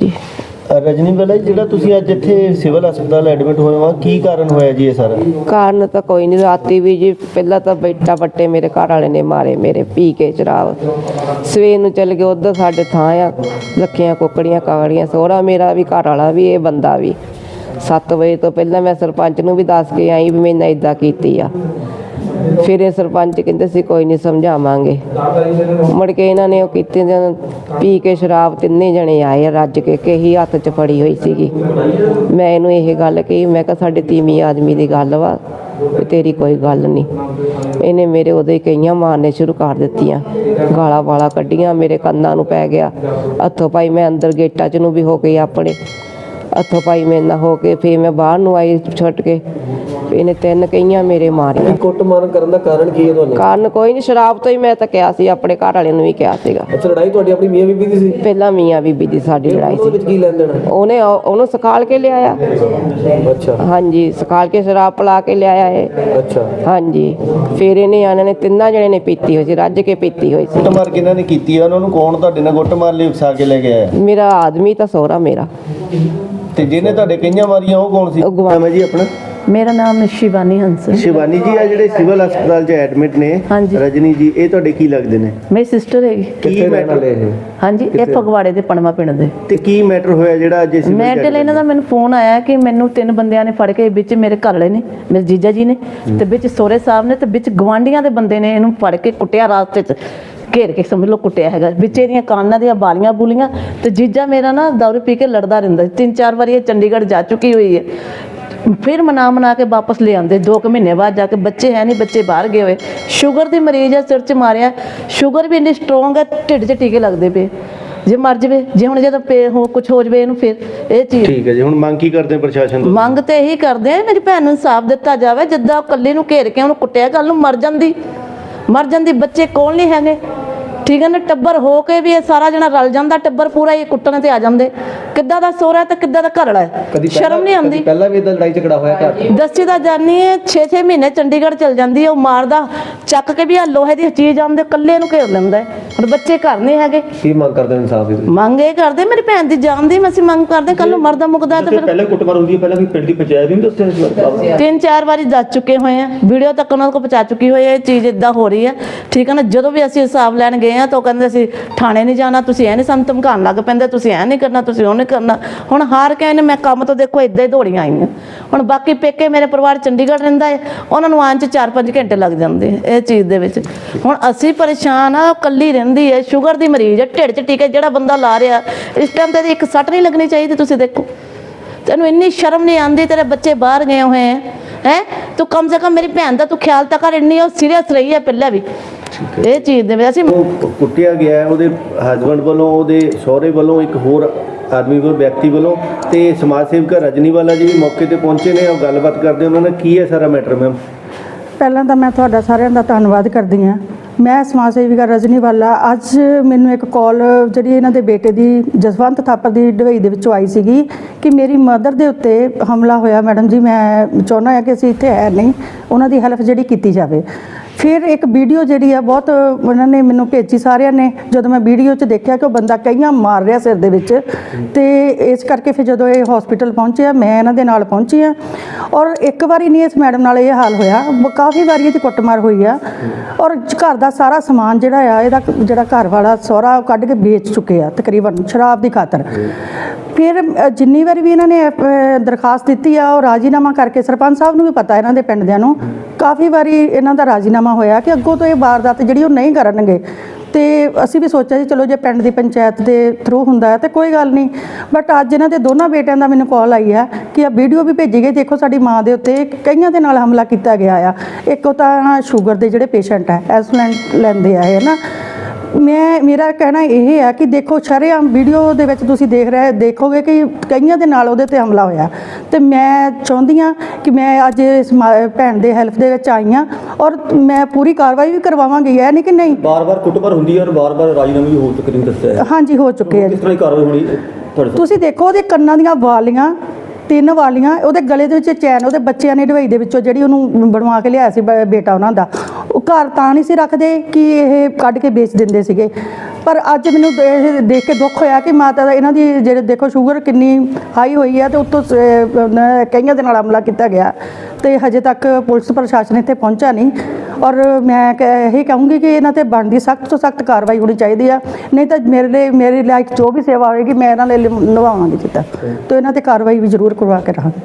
ਜੀ। ਰਜਨੀ ਬਲਾ ਜਿਹੜਾ ਤੁਸੀਂ ਅੱਜ ਇੱਥੇ ਸਿਵਲ ਹਸਪਤਾਲ ਐਡਮਿਟ ਹੋਏ ਹੋ ਕੀ ਕਾਰਨ ਹੋਇਆ ਜੀ ਇਹ ਸਾਰਾ? ਕਾਰਨ ਤਾਂ ਕੋਈ ਨਹੀਂ ਰਾਤੀ ਵੀ ਜੀ ਪਹਿਲਾਂ ਤਾਂ ਬੈਠਾ ਬੱਟੇ ਮੇਰੇ ਘਰ ਵਾਲੇ ਨੇ ਮਾਰੇ ਮੇਰੇ ਪੀ ਕੇ ਸ਼ਰਾਬ ਸਵੇਰ ਨੂੰ ਚੱਲ ਗਏ ਉਧਰ ਸਾਡੇ ਥਾਂ ਆ ਰੱਖੀਆਂ ਕੁੱਕੜੀਆਂ ਕਾਗੜੀਆਂ ਸੋਹਰਾ ਮੇਰਾ ਵੀ ਘਰ ਵਾਲਾ ਵੀ ਇਹ ਬੰਦਾ ਵੀ। 7 ਵਜੇ ਤੋਂ ਪਹਿਲਾਂ ਮੈਂ ਸਰਪੰਚ ਨੂੰ ਵੀ ਦੱਸ ਕੇ ਆਈ ਵੀ ਮੈਂ ਨਾ ਇਦਾਂ ਕੀਤੀ ਆ। ਫਿਰ ਇਹ ਸਰਪੰਚ ਕਹਿੰਦੇ ਸੀ, ਕੋਈ ਨਹੀਂ, ਸਮਝਾਵਾਂਗੇ। ਮੁੜ ਕੇ ਇਹਨਾਂ ਨੇ ਉਹ ਕੀਤੇ ਜਨ ਪੀ ਕੇ ਸ਼ਰਾਬ ਤਿੰਨੇ ਜਣੇ ਆਏ ਰੱਜ ਕੇ ਕਿ ਹੱਥ 'ਚ ਫੜੀ ਹੋਈ ਸੀਗੀ। ਮੈਂ ਇਹਨੂੰ ਇਹ ਗੱਲ ਕਹੀ, ਮੈਂ ਕਿਹਾ, ਸਾਡੇ ਤੀਵੀਂ ਆਦਮੀ ਦੀ ਗੱਲ ਵਾ, ਵੀ ਤੇਰੀ ਕੋਈ ਗੱਲ ਨਹੀਂ। ਇਹਨੇ ਮੇਰੇ ਉਹਦੇ ਕਈਆਂ ਮਾਰਨੇ ਸ਼ੁਰੂ ਕਰ ਦਿੱਤੀਆਂ। ਗਾਲਾਂ ਵਾਲਾ ਕੱਢੀਆਂ, ਮੇਰੇ ਕੰਨਾਂ ਨੂੰ ਪੈ ਗਿਆ। ਹੱਥੋਂ ਪਾਈ ਮੈਂ ਅੰਦਰ ਗੇਟਾਂ 'ਚ ਨੂੰ ਵੀ ਹੋ ਗਈ ਆਪਣੇ। ਹੱਥੋਂ ਪਾਈ ਮੇਰੇ ਨਾਲ ਹੋ ਕੇ ਫੇਰ ਮੈਂ ਬਾਹਰ ਨੂੰ ਆਈ ਛੁੱਟ ਕੇ ਇਹਨੇ ਤਿੰਨ ਕਈਆਂ ਮੇਰੇ ਮਾਰੀਆਂ। ਕੁੱਟ ਮਾਰਨ ਕਰਨ ਦਾ ਕਾਰਨ ਕੀ ਹੈ ਤੁਹਾਨੂੰ ਕਾਰਨ ਕੋਈ ਨਹੀਂ ਸ਼ਰਾਬ ਤੋਂ ਹੀ ਮੈਂ ਤਾਂ ਕਿਹਾ ਸੀ ਆਪਣੇ ਘਰ ਵਾਲੇ ਨੂੰ ਵੀ ਕਿਹਾ ਸੀਗਾ। ਅੱਛਾ ਲੜਾਈ ਤੁਹਾਡੀ ਆਪਣੀ ਮੀਆਂ ਬੀਬੀ ਦੀ ਸੀ? ਪਹਿਲਾਂ ਮੀਆਂ ਬੀਬੀ ਦੀ ਸਾਡੀ ਲੜਾਈ ਸੀ ਵਿੱਚ ਕੀ ਲੈਣ ਦੇਣਾ? ਉਹਨੇ ਉਹ- ਉਹਨੂੰ ਸਕਾਲ ਕੇ ਲਿਆਇਆ। ਅੱਛਾ। ਹਾਂਜੀ ਸਕਾਲ ਕੇ ਸ਼ਰਾਬ ਪਿਲਾ ਕੇ ਲਿਆਇਆ ਇਹ। ਅੱਛਾ। ਹਾਂਜੀ ਫਿਰ ਇਹਨੇ ਇਹਨਾਂ ਨੇ ਤਿੰਨਾਂ ਜਣੇ ਨੇ ਪੀਤੀ ਹੋਈ ਸੀ ਰੱਜ ਕੇ ਪੀਤੀ ਹੋਈ ਸੀ। ਕੁੱਟ ਮਾਰ ਕਿਹਨਾਂ ਨੇ ਕੀਤੀ ਹੈ ਉਹਨਾਂ ਨੂੰ ਕੌਣ ਤੁਹਾਡੇ ਨਾਲ ਗੁੱਟ ਮਾਰ ਲਈ ਵਸਾ ਕੇ ਲੈ ਕੇ ਆਇਆ? ਮੇਰਾ ਆਦਮੀ ਤਾਂ ਸਹੁਰਾ ਮੇਰਾ। ਤੇ ਜਿਹਨੇ ਤੁਹਾਡੇ ਕਈਆਂ ਮਾਰੀਆਂ ਉਹ ਕੌਣ ਸੀ? ਉਹ ਗਵਾ- ਨਾਮ ਹੈ ਜੀ ਆਪਣਾ? ਮੇਰਾ ਨਾਮ ਸ਼ਿਵਾਨੀ ਹੰਸ। ਸ਼ਿਵਾਨੀ ਜੀ ਆ ਜਿਹੜੇ ਸਿਵਲ ਹਸਪਤਾਲ 'ਚ ਐਡਮਿਟ ਨੇ ਹਾਂਜੀ। ਰਜਨੀ ਜੀ ਇਹ ਤੁਹਾਡੇ ਕੀ ਲੱਗਦੇ ਨੇ? ਮੇਰੀ ਸਿਸਟਰ ਹੈਗੀ। ਕੀ ਮੈਟਰ ਹਾਂਜੀ ਇਹ ਫਗਵਾੜੇ ਦੇ ਪਣਵਾ ਪਿੰਡ ਦੇ। ਤੇ ਕੀ ਮੈਟਰ ਹੋਇਆ ਜਿਹੜਾ ਅੱਜ ਸਿਵਲ ਮੈਂ ਤੇ ਇਹਨਾਂ ਦਾ ਮੈਨੂੰ ਫੋਨ ਆਇਆ ਕਿ ਮੈਨੂੰ ਤਿੰਨ ਬੰਦਿਆਂ ਨੇ ਫੜ ਕੇ ਵਿੱਚ ਮੇਰੇ ਘਰ ਵਾਲੇ ਨੇ ਮੇਰੇ ਜੀਜਾ ਜੀ ਨੇ ਤੇ ਵਿੱਚ ਸੋਰੇ ਸਾਹਿਬ ਨੇ ਤੇ ਵਿੱਚ ਗਵਾਂਡੀਆਂ ਦੇ ਬੰਦੇ ਨੇ ਇਹਨੂੰ ਫੜ ਕੇ ਕੁੱਟਿਆ ਰਾਸਤੇ 'ਚ। ਘੇਰ ਕੇ ਸਮਝ ਲਓ ਕੁੱਟਿਆ ਹੈਗਾ। ਵਿੱਚ ਇਹਦੀਆਂ ਕਾਨਾਂ ਦੀਆਂ ਬਾਲੀਆਂ ਬੁਲੀਆਂ ਤੇ ਜੀਜਾ ਮੇਰਾ ਨਾ ਦਾਰੂ ਪੀ ਕੇ ਲੜਦਾ ਰਹਿੰਦਾ। ਤਿੰਨ ਚਾਰ ਵਾਰੀ ਇਹ ਚੰਡੀਗੜ੍ਹ ਜਾ ਚੁੱਕੀ ਹੋਈ ਹੈ। ਫਿਰ ਮਨਾ ਮਨਾ ਕੇ ਵਾਪਸ ਲੈ ਆਉਂਦੇ। 2 ਕੁ ਮਹੀਨੇ ਬਾਅਦ ਜਾ ਕੇ ਬੱਚੇ ਹੈ ਨਹੀਂ ਬੱਚੇ ਬਾਹਰ ਗਏ ਹੋਏ। ਸ਼ੂਗਰ ਦੀ ਮਰੀਜ਼ ਹੈ ਸਿਰ 'ਚ ਮਾਰਿਆ। ਸ਼ੂਗਰ ਵੀ ਇੰਨੀ ਸਟਰੋਂਗ ਹੈ ਢਿੱਡ 'ਚ ਟੀਕੇ ਲੱਗਦੇ ਪਏ। ਜੇ ਮਰ ਜਵੇ ਜੇ ਹੁਣ ਜਦੋਂ ਪੇ ਹੋ ਕੁਝ ਹੋ ਜਵੇ ਇਹਨੂੰ ਫਿਰ ਇਹ ਚੀਜ਼ ਠੀਕ ਹੈ ਜੀ ਹੁਣ ਮੰਗ ਕੀ ਕਰਦੇ ਪ੍ਰਸ਼ਾਸਨ ਤੋਂ? ਮੰਗ ਤੇ ਇਹੀ ਕਰਦੇ ਆ ਮੇਰੀ ਭੈਣ ਨੂੰ ਇਨਸਾਫ ਦਿੱਤਾ ਜਾਵੇ। ਜਿੱਦਾਂ ਉਹ ਇਕੱਲੇ ਨੂੰ ਘੇਰ ਕੇ ਉਹਨੂੰ ਕੁੱਟਿਆ ਕੱਲ ਨੂੰ ਮਰ ਜਾਂਦੀ। ਮਰ ਜਾਂਦੀ ਬੱਚੇ ਕੋਲ ਨਹੀਂ ਹੈਗੇ। ਠੀਕ ਹੈ ਨਾ, ਟੱਬਰ ਹੋ ਕੇ ਵੀ ਇਹ ਸਾਰਾ ਜਣਾ ਰਲ ਜਾਂਦਾ, ਟੱਬਰ ਪੂਰਾ ਹੀ ਕੁੱਟਣ ਤੇ ਆ ਜਾਂਦੇ। ਕਿੱਦਾਂ ਦਾ ਸੋਹਰਾ ਤੇ ਕਿੱਦਾਂ ਦਾ ਘਰੜਾ ਹੈ? ਸ਼ਰਮ ਨਹੀਂ ਆਉਂਦੀ? ਪਹਿਲਾਂ ਵੀ ਇਦਾਂ ਲੜਾਈ ਝਗੜਾ ਹੋਇਆ ਘਰ ਦੱਸੀ ਤਾਂ ਜਾਨੀ ਹੈ 6-6 ਮਹੀਨੇ ਚੰਡੀਗੜ੍ਹ ਚਲ ਜਾਂਦੀ ਹੈ ਉਹ ਮਾਰਦਾ ਚੱਕ ਕੇ ਵੀ ਆ ਲੋਹੇ ਦੀ ਚੀਜ਼ ਆਉਂਦੇ ਕੱਲੇ ਨੂੰ ਘੇਰ ਲੈਂਦਾ। ਹੁਣ ਬੱਚੇ ਘਰ ਨਹੀਂ ਹੈਗੇ। ਕੀ ਮੰਗ ਕਰਦੇ ਇਨਸਾਫ ਦੀ ਮੰਗ ਇਹ ਕਰਦੇ ਮੇਰੀ ਭੈਣ ਦੀ ਜਾਨ ਦੀ ਅਸੀਂ ਮੰਗ ਕਰਦੇ ਕੱਲ ਨੂੰ ਮਰਦਾ ਮੁਕਦਾ ਤੇ ਫਿਰ ਪਹਿਲਾਂ ਕੁੱਟਮਾਰ ਹੁੰਦੀ ਹੈ ਪਹਿਲਾਂ ਵੀ ਪਿੰਡ ਦੀ ਪੰਚਾਇਤ ਨਹੀਂ ਬਾਰੇ ਤਿੰਨ ਚਾਰ ਵਾਰੀ ਦੱਸ ਚੁੱਕੇ ਹੋਏ ਆ। ਵੀਡੀਓ ਤੱਕ ਉਹਨਾਂ ਕੋਲ ਪਹੁੰਚਾ ਚੁੱਕੀ ਹੋਈ ਹੈ ਇਹ ਚੀਜ਼ ਇਦਾਂ ਹੋ ਰਹੀ ਹੈ ਠੀਕ ਹੈ ਨਾ ਜਦੋਂ ਵੀ ਅਸੀਂ ਹਿਸਾਬ ਲੈਣ ਗਏ ਆ ਤਾਂ ਉਹ ਕਹਿੰਦੇ ਅਸੀਂ ਥਾਣੇ ਨਹੀਂ ਜਾਣਾ ਤੁਸੀਂ ਐ ਨਹੀਂ ਸਾਨੂੰ ਧਮਕਾਉਣ ਲੱਗ ਪੈਂਦੇ ਤੁਸੀਂ ਐ ਨਹੀਂ ਕਰਨਾ ਤੁਸੀਂ ਉਹ ਨਹੀਂ ਕਰਨਾ। ਹੁਣ ਹਾਰ ਕੇ ਇਹਨੇ ਮੈਂ ਕੰਮ ਤੋਂ ਦੇਖੋ ਇਦਾਂ ਹੀ ਦੌੜੀਆਂ ਆਈਆਂ। ਹੁਣ ਬਾਕੀ ਪੇਕੇ ਮੇਰੇ ਪਰਿਵਾਰ ਚੰਡੀਗੜ੍ਹ ਰਹਿੰਦਾ ਹੈ, ਉਹਨਾਂ ਨੂੰ ਆਉਣ ਚ 4-5 ਘੰਟੇ ਲੱਗ ਜਾਂਦੇ ਇਹ ਚੀਜ਼ ਦੇ ਵਿੱਚ। ਹੁਣ ਅਸੀਂ ਪਰੇਸ਼ਾਨ ਆ, ਕੱਲੀ ਰਹਿੰਦੀ ਹੈ, ਸ਼ੂਗਰ ਦੀ ਮਰੀਜ਼ ਹੈ, ਢਿੱਡ 'ਚ ਟੀਕੇ ਜਿਹੜਾ ਬੰਦਾ ਲਾ ਰਿਹਾ, ਇਸ ਟਾਈਮ ਤੇ ਇਹਦੀ ਇੱਕ ਸੱਟ ਨਹੀਂ ਲੱਗਣੀ ਚਾਹੀਦੀ, ਤੁਸੀਂ ਦੇਖੋ। ਤੈਨੂੰ ਇੰਨੀ ਸ਼ਰਮ ਨਹੀਂ ਆਉਂਦੀ, ਤੇਰੇ ਬੱਚੇ ਬਾਹਰ ਗਏ ਹੋਏ ਹੈ ਹੈ? ਤੂੰ ਕਮ ਸੇ ਕਮ ਮੇਰੀ ਭੈਣ ਦਾ ਤੂੰ ਖਿਆਲ ਤਾਂ ਕਰ, ਇੰਨੀ ਉਹ ਸੀਰੀਅਸ ਰਹੀ ਹੈ ਪਹਿਲਾਂ ਵੀ। ਇਹ ਚੀਜ਼ ਦੇ ਵਿੱਚ ਅਸੀਂ ਉਹ ਕੁੱਟਿਆ ਗਿਆ ਹੈ, ਉਹਦੇ ਹਸਬੰਡ ਵੱਲੋਂ ਉਹਦੇ ਸਹੁਰੇ ਵੱਲੋਂ ਇੱਕ ਹੋਰ ਆਦਮੀ ਵੱਲੋਂ ਵਿਅਕਤੀ ਵੱਲੋਂ ਤੇ ਸਮਾਜ ਸੇਵਕ ਰਜਨੀ ਵਾਲਾ ਜੀ ਵੀ ਮੌਕੇ ਤੇ ਪਹੁੰਚੇ ਨੇ ਉਹ ਗੱਲਬਾਤ ਕਰਦੇ ਉਹਨਾਂ ਨੇ ਕੀ ਹੈ ਸਾਰਾ ਮੈਟਰ ਮੈਮ ਪਹਿਲਾਂ ਤਾਂ ਮੈਂ ਤੁਹਾਡਾ ਸਾਰਿਆਂ ਦਾ ਧੰਨਵਾਦ ਕਰਦੀ ਹਾਂ। ਮੈਂ ਸਮਾਜ ਸੇਵਿਕਾ ਰਜਨੀ ਵਾਲਾ ਅੱਜ ਮੈਨੂੰ ਇੱਕ ਕਾਲ ਜਿਹੜੀ ਇਹਨਾਂ ਦੇ ਬੇਟੇ ਦੀ ਜਸਵੰਤ ਥਾਪਰ ਦੀ ਢਵਈ ਦੇ ਵਿੱਚੋਂ ਆਈ ਸੀਗੀ ਕਿ ਮੇਰੀ ਮਦਰ ਦੇ ਉੱਤੇ ਹਮਲਾ ਹੋਇਆ। ਮੈਡਮ ਜੀ ਮੈਂ ਚਾਹੁੰਦਾ ਹਾਂ ਕਿ ਅਸੀਂ ਇੱਥੇ ਹੈ ਨਹੀਂ। ਉਹਨਾਂ ਦੀ ਹੈਲਪ ਜਿਹੜੀ ਕੀਤੀ ਜਾਵੇ। ਫਿਰ ਇੱਕ ਵੀਡੀਓ ਜਿਹੜੀ ਆ, ਬਹੁਤ ਉਹਨਾਂ ਨੇ ਮੈਨੂੰ ਭੇਜੀ ਸਾਰਿਆਂ ਨੇ, ਜਦੋਂ ਮੈਂ ਵੀਡੀਓ 'ਚ ਦੇਖਿਆ ਕਿ ਉਹ ਬੰਦਾ ਕਈਆਂ ਮਾਰ ਰਿਹਾ ਸਿਰ ਦੇ ਵਿੱਚ। ਤੇ ਇਸ ਕਰਕੇ ਫਿਰ ਜਦੋਂ ਇਹ ਹਸਪੀਟਲ ਪਹੁੰਚਿਆ ਮੈਂ ਇਹਨਾਂ ਦੇ ਨਾਲ ਪਹੁੰਚੀ ਆ। ਔਰ ਇੱਕ ਵਾਰੀ ਨਹੀਂ ਇਸ ਮੈਡਮ ਨਾਲ ਇਹ ਹਾਲ ਹੋਇਆ ਕਾਫੀ ਵਾਰੀ ਇਹਦੀ ਕੁੱਟਮਾਰ ਹੋਈ ਆ। ਔਰ ਘਰ ਦਾ ਸਾਰਾ ਸਮਾਨ ਜਿਹੜਾ ਆ, ਇਹਦਾ ਜਿਹੜਾ ਘਰ ਵਾਲਾ ਸਹੁਰਾ ਉਹ ਕੱਢ ਕੇ ਵੇਚ ਚੁੱਕੇ ਆ, ਤਕਰੀਬਨ ਸ਼ਰਾਬ ਦੀ ਖਾਤਰ। ਫਿਰ ਜਿੰਨੀ ਵਾਰੀ ਵੀ ਇਹਨਾਂ ਨੇ ਦਰਖਾਸਤ ਦਿੱਤੀ ਆ, ਉਹ ਰਾਜੀਨਾਮਾ ਕਰਕੇ, ਸਰਪੰਚ ਸਾਹਿਬ ਨੂੰ ਵੀ ਪਤਾ, ਇਹਨਾਂ ਦੇ ਪਿੰਡ ਦਿਆਂ ਨੂੰ। ਕਾਫੀ ਵਾਰੀ ਇਹਨਾਂ ਦਾ ਰਾਜੀਨਾਮਾ ਹੋਇਆ ਕਿ ਅੱਗੋਂ ਤੋਂ ਇਹ ਵਾਰਦਾਤ ਜਿਹੜੀ ਉਹ ਨਹੀਂ ਕਰਨਗੇ। ਤੇ ਅਸੀਂ ਵੀ ਸੋਚਿਆ ਜੀ, ਚਲੋ ਜੇ ਪਿੰਡ ਦੀ ਪੰਚਾਇਤ ਦੇ ਥਰੂ ਹੁੰਦਾ ਹੈ ਤੇ ਕੋਈ ਗੱਲ ਨਹੀਂ। ਬਟ ਅੱਜ ਇਹਨਾਂ ਦੇ ਦੋਨਾਂ ਬੇਟਿਆਂ ਦਾ ਮੈਨੂੰ ਕਾਲ ਆਈ ਹੈ ਕਿ ਆ ਵੀਡੀਓ ਵੀ ਭੇਜੀ ਗਈ। ਦੇਖੋ ਸਾਡੀ ਮਾਂ ਦੇ ਉੱਤੇ ਕਈਆਂ ਦੇ ਨਾਲ ਹਮਲਾ ਕੀਤਾ ਗਿਆ ਆ। ਇੱਕ ਉਹ ਤਾਂ ਸ਼ੂਗਰ ਦੇ ਜਿਹੜੇ ਪੇਸ਼ੈਂਟ ਹੈ ਐਸਲੈਂਡ ਲੈਂਦੇ ਆ ਇਹ ਨਾ। ਮੈਂ ਮੇਰਾ ਕਹਿਣਾ ਇਹ ਹੈ ਕਿ ਦੇਖੋ ਸ਼ਰੇਆਮ ਵੀਡੀਓ ਦੇ ਵਿੱਚ ਤੁਸੀਂ ਦੇਖ ਰਹੇ ਦੇਖੋਗੇ ਕਿ ਕਈਆਂ ਦੇ ਨਾਲ ਉਹਦੇ ਤੇ ਹਮਲਾ ਹੋਇਆ। ਤੇ ਮੈਂ ਚਾਹੁੰਦੀ ਹਾਂ ਕਿ ਮੈਂ ਅੱਜ ਇਸ ਭੈਣ ਦੇ ਹੈਲਪ ਦੇ ਵਿੱਚ ਆਈ ਹਾਂ ਔਰ ਮੈਂ ਪੂਰੀ ਕਾਰਵਾਈ ਵੀ ਕਰਵਾਵਾਂਗੀ। ਇਹ ਨਹੀਂ ਕਿ ਨਹੀਂ। ਬਾਰ-ਬਾਰ ਕੁੱਟਮਾਰ ਹੁੰਦੀ ਹੈ ਔਰ ਬਾਰ-ਬਾਰ ਰਾਜੀਨਾਮੇ ਵੀ ਹੋ ਚੁੱਕੇ ਨੇ ਦੱਸਿਆ ਹੈ। ਹਾਂਜੀ ਹੋ ਚੁੱਕੇ ਆ ਕਿਸ ਤਰ੍ਹਾਂ ਦੀ ਕਾਰਵਾਈ ਹੋਣੀ ਹੈ ਤੁਹਾਡੇ? ਤੁਸੀਂ ਦੇਖੋ ਉਹਦੇ ਕੰਨਾਂ ਦੀਆਂ ਵਾਲੀਆਂ ਤਿੰਨ ਵਾਲੀਆਂ, ਉਹਦੇ ਗਲੇ ਦੇ ਵਿੱਚ ਚੈਨ, ਉਹਦੇ ਬੱਚਿਆਂ ਨੇ ਢਵਈ ਦੇ ਵਿੱਚੋਂ ਜਿਹੜੀ ਉਹਨੂੰ ਬਣਵਾ ਕੇ ਲਿਆਇਆ ਸੀ ਬ- ਬੇਟਾ ਉਹਨਾਂ ਦਾ। ਉਹ ਘਰ ਤਾਂ ਨਹੀਂ ਸੀ ਰੱਖਦੇ ਕਿ ਇਹ ਕੱਢ ਕੇ ਵੇਚ ਦਿੰਦੇ ਸੀਗੇ। ਪਰ ਅੱਜ ਮੈਨੂੰ ਇਹ ਦੇਖ ਕੇ ਦੁੱਖ ਹੋਇਆ ਕਿ ਮਾਤਾ ਦਾ ਇਹਨਾਂ ਦੀ ਜਿਹੜੇ ਦੇਖੋ ਸ਼ੂਗਰ ਕਿੰਨੀ ਹਾਈ ਹੋਈ ਹੈ ਤੇ ਉੱਤੋਂ ਕਈਆਂ ਦੇ ਨਾਲ ਹਮਲਾ ਕੀਤਾ ਗਿਆ। ਤੇ ਹਜੇ ਤੱਕ ਪੁਲਿਸ ਪ੍ਰਸ਼ਾਸਨ ਇੱਥੇ ਪਹੁੰਚਾ ਨਹੀਂ। ਔਰ ਮੈਂ ਇਹੀ ਕਹੂੰਗੀ ਕਿ ਇਹਨਾਂ ਤੇ ਬਣਦੀ ਸਖਤ ਤੋਂ ਸਖਤ ਕਾਰਵਾਈ ਹੋਣੀ ਚਾਹੀਦੀ ਆ। ਨਹੀਂ ਤਾਂ ਮੇਰੇ ਲਈ ਮੇਰੇ ਲਾਇਕ ਜੋ ਵੀ ਸੇਵਾ ਹੋਏਗੀ ਮੈਂ ਇਹਨਾਂ ਲਈ ਨਿਭਾਵਾਂਗੀ ਜਿੱਦਾਂ। ਤੇ ਇਹਨਾਂ ਤੇ ਕਾਰਵਾਈ ਵੀ ਜ਼ਰੂਰ ਕਰਵਾ ਕੇ ਰਹਾਂਗੀ।